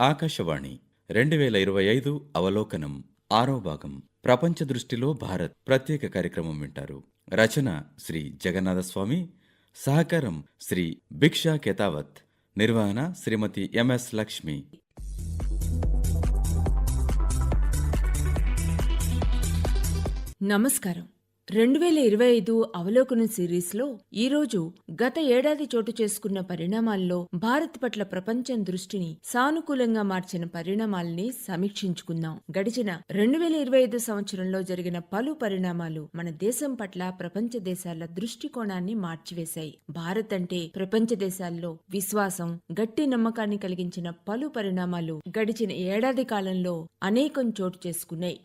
ఆకాశవాణి రెండు వేల ఇరవై ఐదు అవలోకనం ఆరో భాగం. ప్రపంచ దృష్టిలో భారత్ ప్రత్యేక కార్యక్రమం వింటారు. రచన శ్రీ జగన్నాథస్వామి సహకారం శ్రీ భిక్షా కెతావత్ నిర్వహణ శ్రీమతి ఎంఎస్ లక్ష్మి. నమస్కారం. రెండు వేల ఇరవై ఐదు అవలోకనం సిరీస్లో ఈరోజు గత ఏడాది చోటు చేసుకున్న పరిణామాల్లో భారత్ పట్ల ప్రపంచం దృష్టిని సానుకూలంగా మార్చిన పరిణామాల్ని సమీక్షించుకుందాం. గడిచిన రెండు వేల ఇరవై ఐదు సంవత్సరంలో జరిగిన పలు పరిణామాలు మన దేశం పట్ల ప్రపంచ దేశాల దృష్టికోణాన్ని మార్చివేశాయి. భారత్ అంటే ప్రపంచ దేశాల్లో విశ్వాసం గట్టి నమ్మకాన్ని కలిగించిన పలు పరిణామాలు గడిచిన ఏడాది కాలంలో అనేకం చోటు చేసుకున్నాయి.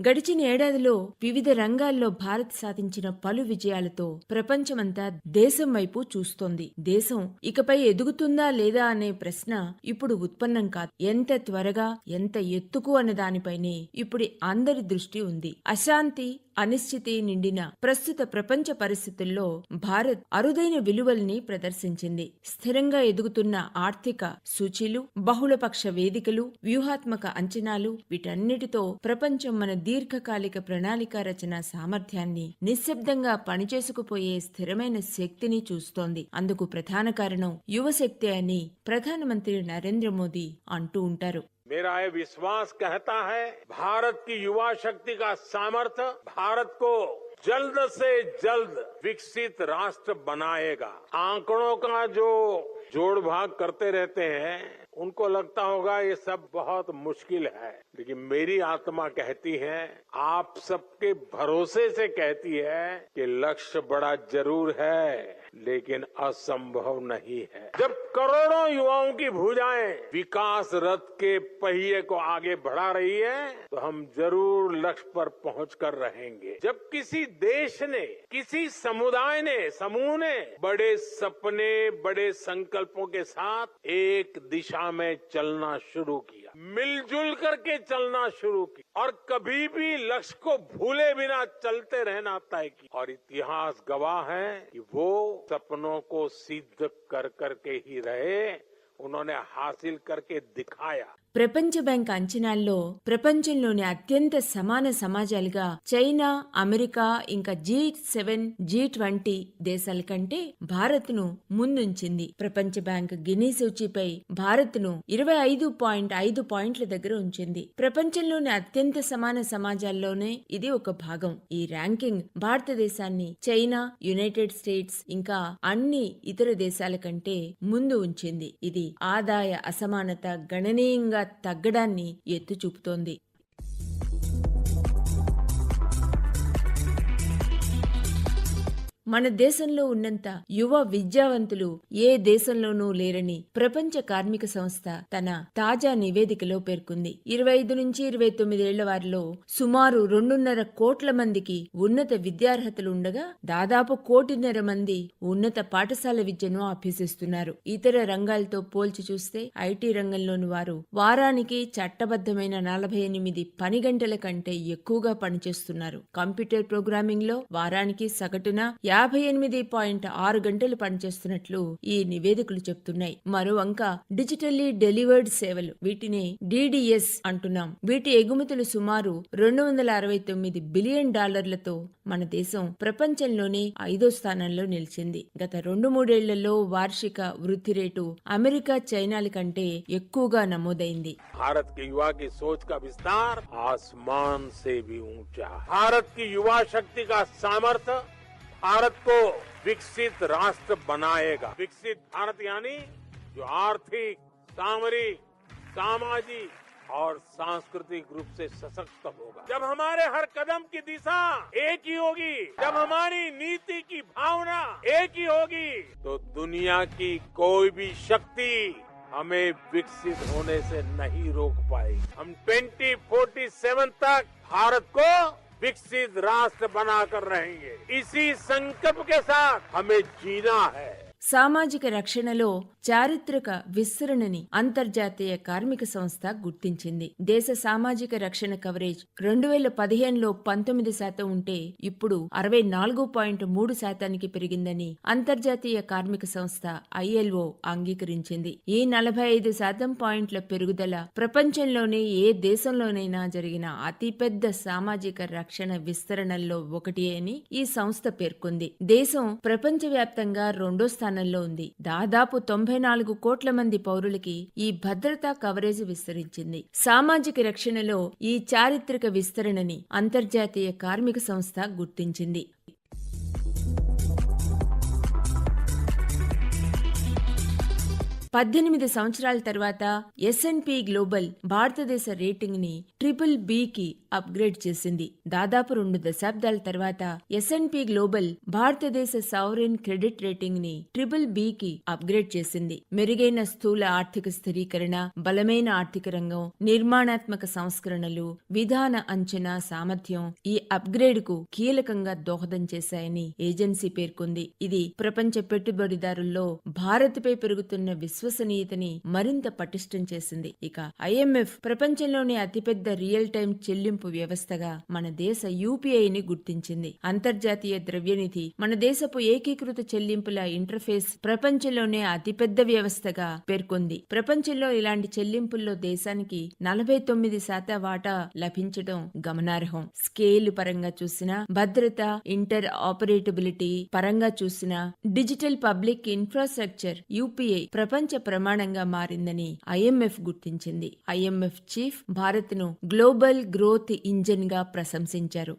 గడిచిన ఏడాదిలో వివిధ రంగాల్లో భారత్ సాధించిన పలు విజయాలతో ప్రపంచమంతా దేశం వైపు చూస్తోంది. దేశం ఇకపై ఎదుగుతుందా లేదా అనే ప్రశ్న ఇప్పుడు ఉత్పన్నం కాదు. ఎంత త్వరగా ఎంత ఎత్తుకు అన్న దానిపైనే ఇప్పుడు అందరి దృష్టి ఉంది. అశాంతి అనిశ్చితి నిండిన ప్రస్తుత ప్రపంచ పరిస్థితుల్లో భారత్ అరుదైన విలువల్ని ప్రదర్శించింది. స్థిరంగా ఎదుగుతున్న ఆర్థిక సూచీలు బహుళపక్ష వేదికలు వ్యూహాత్మక అంచనాలు వీటన్నిటితో ప్రపంచం మన దీర్ఘకాలిక ప్రణాళిక రచన సామర్థ్యాన్ని నిశ్శబ్దంగా పనిచేసుకుపోయే స్థిరమైన శక్తిని చూస్తోంది. అందుకు ప్రధాన కారణం యువశక్తి అని ప్రధానమంత్రి నరేంద్ర మోదీ అంటూ ఉంటారు. मेरा ये विश्वास कहता है, भारत की युवा शक्ति का सामर्थ्य भारत को जल्द से जल्द विकसित राष्ट्र बनाएगा। आंकड़ों का जो जोड़ भाग करते रहते हैं, उनको लगता होगा ये सब बहुत मुश्किल है। लेकिन मेरी आत्मा कहती है, आप सबके भरोसे से कहती है कि लक्ष्य बड़ा ज़रूर है। लेकिन असंभव नहीं है। जब करोड़ों युवाओं की भुजाएँ विकास रथ के पहिए को आगे बढ़ा रही है तो हम ज़रूर लक्ष्य पर पहुँच कर रहेंगे। जब किसी देश ने, किसी समुदाय ने, समूह ने बड़े सपने, बड़े संकल्पों के साथ एक दिशा में चलना शुरू किया मिलजुल करके चलना शुरू की और कभी भी लक्ष्य को भूले बिना चलते रहना तय की। और इतिहास गवाह है कि वो सपनों को सिद्ध कर करके ही रहे, उन्होंने हासिल करके दिखाया। ప్రపంచ బ్యాంక్ అంచనాల్లో ప్రపంచంలోని అత్యంత సమాన సమాజాలుగా చైనా అమెరికా ఇంకా జీ సెవెన్ జీ ట్వంటీ దేశాల కంటే భారత్ను ముందుంచింది. ప్రపంచ బ్యాంక్ గినీ సూచిపై భారత్ను ఇరవై ఐదు పాయింట్ ఐదు పాయింట్ల దగ్గర ఉంచింది. ప్రపంచంలోని అత్యంత సమాన సమాజాల్లోనే ఇది ఒక భాగం. ఈ ర్యాంకింగ్ భారతదేశాన్ని చైనా యునైటెడ్ స్టేట్స్ ఇంకా అన్ని ఇతర దేశాల కంటే ముందు ఉంచింది. ఇది ఆదాయ అసమానత గణనీయంగా తగ్గడాన్ని ఎత్తి చూపుతోంది. మన దేశంలో ఉన్నంత యువ విద్యావంతులు ఏ దేశంలోనూ లేరని ప్రపంచ కార్మిక సంస్థ తన తాజా నివేదికలో పేర్కొంది. ఇరవై ఐదు నుంచి ఇరవై తొమ్మిదేళ్ళ వారిలో సుమారు రెండున్నర కోట్ల మందికి ఉన్నత విద్యార్హతలు ఉండగా దాదాపు కోటిన్నర మంది ఉన్నత పాఠశాల విద్యను అభ్యసిస్తున్నారు. ఇతర రంగాలతో పోల్చి చూస్తే ఐటీ రంగంలోని వారు వారానికి చట్టబద్ధమైన నలభై ఎనిమిది పని గంటల కంటే ఎక్కువగా పనిచేస్తున్నారు. కంప్యూటర్ ప్రోగ్రామింగ్లో వారానికి సగటున యాభై యాభై ఎనిమిది పాయింట్ ఆరు గంటలు పనిచేస్తున్నట్లు ఈ నివేదికలు చెప్తున్నాయి. మరోవంక డిజిటల్లీ డెలివర్డ్ సేవలు వీటిని డిడిఎస్ అంటున్నాం. వీటి ఎగుమతులు సుమారు రెండు వందల అరవై తొమ్మిది బిలియన్ డాలర్లతో మన దేశం ప్రపంచంలోనే ఐదో స్థానంలో నిలిచింది. గత రెండు మూడేళ్ళలో వార్షిక వృద్ధి రేటు అమెరికా చైనాల కంటే ఎక్కువగా నమోదైంది. భారత్కి యువా కి సోచ్ కా విస్తార్ ఆస్మాన్ సే భీ భారత్కి యువా శక్తి కా సామర్థ్య भारत को विकसित राष्ट्र बनाएगा। विकसित भारत यानी जो आर्थिक, सामरिक, सामाजिक और सांस्कृतिक रूप से सशक्त होगा। जब हमारे हर कदम की दिशा एक ही होगी, जब हमारी नीति की भावना एक ही होगी तो दुनिया की कोई भी शक्ति हमें विकसित होने से नहीं रोक पाएगी। हम 2047 तक भारत को विकसित राष्ट्र बनाकर रहेंगे। इसी संकल्प के साथ हमें जीना है। సామాజిక రక్షణలో చారిత్రక విస్తరణని అంతర్జాతీయ కార్మిక సంస్థ గుర్తించింది. దేశ సామాజిక రక్షణ కవరేజ్ రెండు వేల పదిహేనులో పంతొమ్మిది శాతం ఉంటే ఇప్పుడు అరవై నాలుగు పాయింట్ మూడు శాతానికి పెరిగిందని అంతర్జాతీయ కార్మిక సంస్థ ఐఎల్ఓ అంగీకరించింది. ఈ నలభై ఐదు శాతం పాయింట్ల పెరుగుదల ప్రపంచంలోనే ఏ దేశంలోనైనా జరిగిన అతిపెద్ద సామాజిక రక్షణ విస్తరణల్లో ఒకటి అని ఈ సంస్థ పేర్కొంది. దేశం ప్రపంచవ్యాప్తంగా రెండో స్థానం స్థానంలో ఉంది. దాదాపు తొంభై నాలుగు కోట్ల మంది పౌరులకి ఈ భద్రతా కవరేజ్ విస్తరించింది. సామాజిక రక్షణలో ఈ చారిత్రక విస్తరణని అంతర్జాతీయ కార్మిక సంస్థ గుర్తించింది. పద్దెనిమిది సంవత్సరాల తర్వాత ఎస్ఎన్పి గ్లోబల్ భారతదేశ రేటింగ్ని ట్రిపుల్ బీకి అప్గ్రేడ్ చేసింది. దాదాపు రెండు దశాబ్దాల తర్వాత ఎస్ఎన్పి గ్లోబల్ భారతదేశ సావరెన్ క్రెడిట్ రేటింగ్ని ట్రిపుల్ బి కి అప్గ్రేడ్ చేసింది. మెరుగైన స్థూల ఆర్థిక స్థిరీకరణ బలమైన ఆర్థిక రంగం నిర్మాణాత్మక సంస్కరణలు విధాన అంచనా సామర్థ్యం ఈ అప్గ్రేడ్కు కీలకంగా దోహదం చేశాయని ఏజెన్సీ పేర్కొంది. ఇది ప్రపంచ పెట్టుబడిదారుల్లో భారత్పై పెరుగుతున్న విశ్వసనీయతని మరింత పటిష్టం చేసింది. ఇక ఐఎంఎఫ్ ప్రపంచంలోనే అతిపెద్ద రియల్ టైం చెల్లింపు వ్యవస్థగా మన దేశ యూపీఐని గుర్తించింది. అంతర్జాతీయ ద్రవ్యనిధి మన దేశపు ఏకీకృత చెల్లింపుల ఇంటర్ఫేస్ ప్రపంచంలోనే అతిపెద్ద వ్యవస్థగా పేర్కొంది. ప్రపంచంలో ఇలాంటి చెల్లింపుల్లో దేశానికి నలభై తొమ్మిది శాతం వాటా లభించడం గమనార్హం. స్కేల్ పరంగా చూసినా భద్రత ఇంటర్ ఆపరేటబిలిటీ పరంగా చూసినా డిజిటల్ పబ్లిక్ ఇన్ఫ్రాస్ట్రక్చర్ యూపీఐ ప్రపంచ ప్రమాణంగా మారిందని ఐఎంఎఫ్ గుర్తించింది. ఐఎంఎఫ్ చీఫ్ భారత్ను గ్లోబల్ గ్రోత్ ఇంజిన్గా ప్రశంసించారు.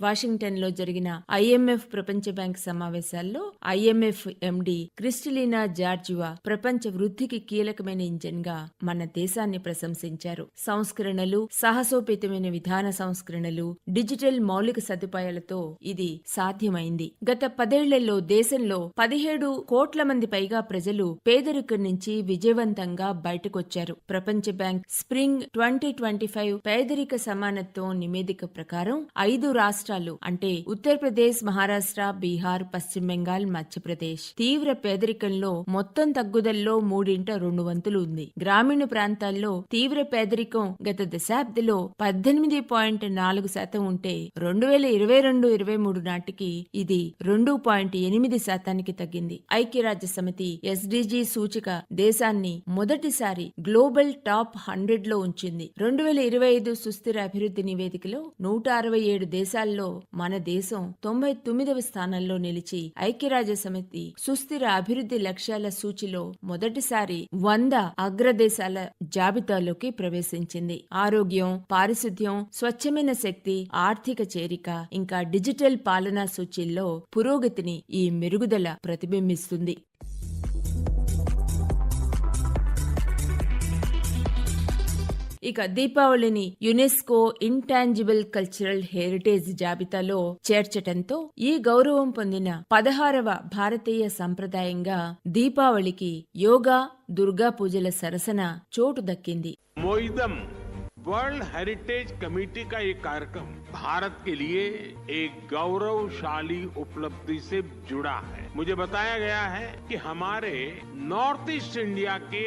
వాషింగ్టన్లో జరిగిన ఐఎంఎఫ్ ప్రపంచ బ్యాంక్ సమావేశాల్లో ఐఎంఎఫ్ ఎండి క్రిస్టలీనా జార్జివా ప్రపంచ వృద్ధికి కీలకమైన ఇంజన్గా మన దేశాన్ని ప్రశంసించారు. సంస్కరణలు సాహసోపేతమైన విధాన సంస్కరణలు డిజిటల్ మౌలిక సదుపాయాలతో ఇది సాధ్యమైంది. గత పదేళ్ళలో దేశంలో పదిహేడు కోట్ల మంది పైగా ప్రజలు పేదరికం నుంచి విజయవంతంగా బయటకొచ్చారు. ప్రపంచ bank spring twenty twenty five పేదరిక సమానత్వం నివేదిక ప్రకారం ఐదు రాష్ట్రాలు అంటే ఉత్తరప్రదేశ్ మహారాష్ట్ర బీహార్ పశ్చిమ బెంగాల్ మధ్యప్రదేశ్. తీవ్ర పేదరికంలో మొత్తం తగ్గుదలలో మూడింట రెండు వంతులు ఉంది. గ్రామీణ ప్రాంతాల్లో తీవ్ర పేదరికం గత దశాబ్దిలో పద్దెనిమిది పాయింట్ నాలుగు శాతం ఉంటే రెండు వేల ఇరవై రెండు ఇరవై మూడు నాటికి ఇది రెండు పాయింట్ ఎనిమిది శాతానికి తగ్గింది. ఐక్యరాజ్య సమితి ఎస్డిజి సూచిక దేశాన్ని మొదటిసారి గ్లోబల్ టాప్ హండ్రెడ్లో ఉంచింది. రెండు వేల ఇరవై ఐదు సుస్థిర అభివృద్ధి నివేదికలో నూట అరవై ఏడు దేశాల్లో మన దేశం తొంభై తొమ్మిదవ స్థానంలో నిలిచి ఐక్యరాజ్య సమితి సుస్థిర అభివృద్ధి లక్ష్యాల సూచిలో మొదటిసారి వంద అగ్రదేశాల జాబితాలోకి ప్రవేశించింది. ఆరోగ్యం పారిశుద్ధ్యం స్వచ్ఛమైన శక్తి ఆర్థిక చేరిక ఇంకా డిజిటల్ పాలనా సూచీల్లో పురోగతిని ఈ మెరుగుదల ప్రతిబింబిస్తుంది. ఇక దీపావళిని యునెస్కో ఇంటాంజిబుల్ కల్చరల్ హెరిటేజ్ జాబితాలో చేర్చటంతో ఈ గౌరవం పొందిన పదహారవ భారతీయ సంప్రదాయంగా దీపావళికి యోగా దుర్గా పూజల సరసన చోటు దక్కింది मोइदम वर्ल्ड हेरिटेज कमेटी का ये कार्यक्रम भारत के लिए एक गौरवशाली उपलब्धि से जुड़ा है मुझे बताया गया है कि हमारे नॉर्थ ईस्ट इंडिया के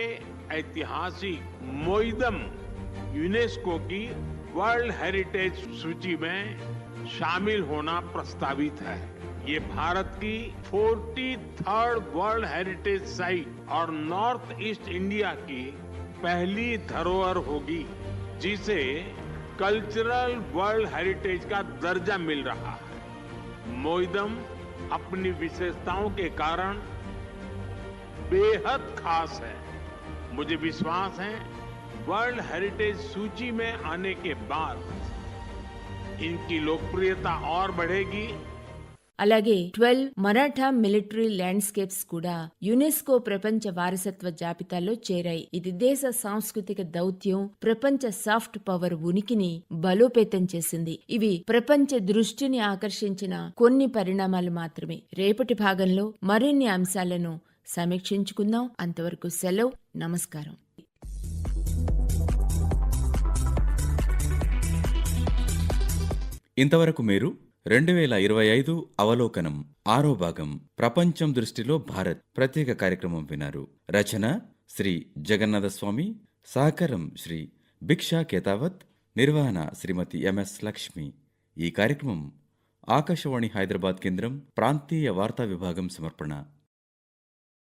ऐतिहासिक मोइदम यूनेस्को की वर्ल्ड हेरिटेज सूची में शामिल होना प्रस्तावित है। ये भारत की forty third world heritage site और नॉर्थ ईस्ट इंडिया की पहली धरोहर होगी, जिसे कल्चरल वर्ल्ड हेरिटेज का दर्जा मिल रहा है। मोइदम अपनी विशेषताओं के कारण बेहद खास है। मुझे विश्वास है वर्ल्ड हेरिटेज सूची में आने के बाद इनकी लोकप्रियता और बढ़ेगी అలాగే ట్వెల్వ్ మరాఠా మిలిటరీ ల్యాండ్స్కేప్స్ కూడా యునెస్కో ప్రపంచ వారసత్వ జాబితాలో చేరాయి ఇది దేశ సాంస్కృతిక దౌత్యం ప్రపంచ సాఫ్ట్ పవర్ ఉనికిని బలోపేతం చేసింది ఇవి ప్రపంచ దృష్టిని ఆకర్షించిన కొన్ని పరిణామాలు మాత్రమే రేపటి భాగంలో మరిన్ని అంశాలను సమీక్షించుకుందాం అంతవరకు సెలవు నమస్కారం ఇంతవరకు మీరు రెండు వేల ఇరవై ఐదు అవలోకనం ఆరో భాగం ప్రపంచం దృష్టిలో భారత్ ప్రత్యేక కార్యక్రమం విన్నారు. రచన శ్రీ జగన్నాథ స్వామి సహకారం శ్రీ భిక్షా కేతావత్ నిర్వహణ శ్రీమతి ఎంఎస్ లక్ష్మి. ఈ కార్యక్రమం ఆకాశవాణి హైదరాబాద్ కేంద్రం ప్రాంతీయ వార్తా విభాగం సమర్పణ.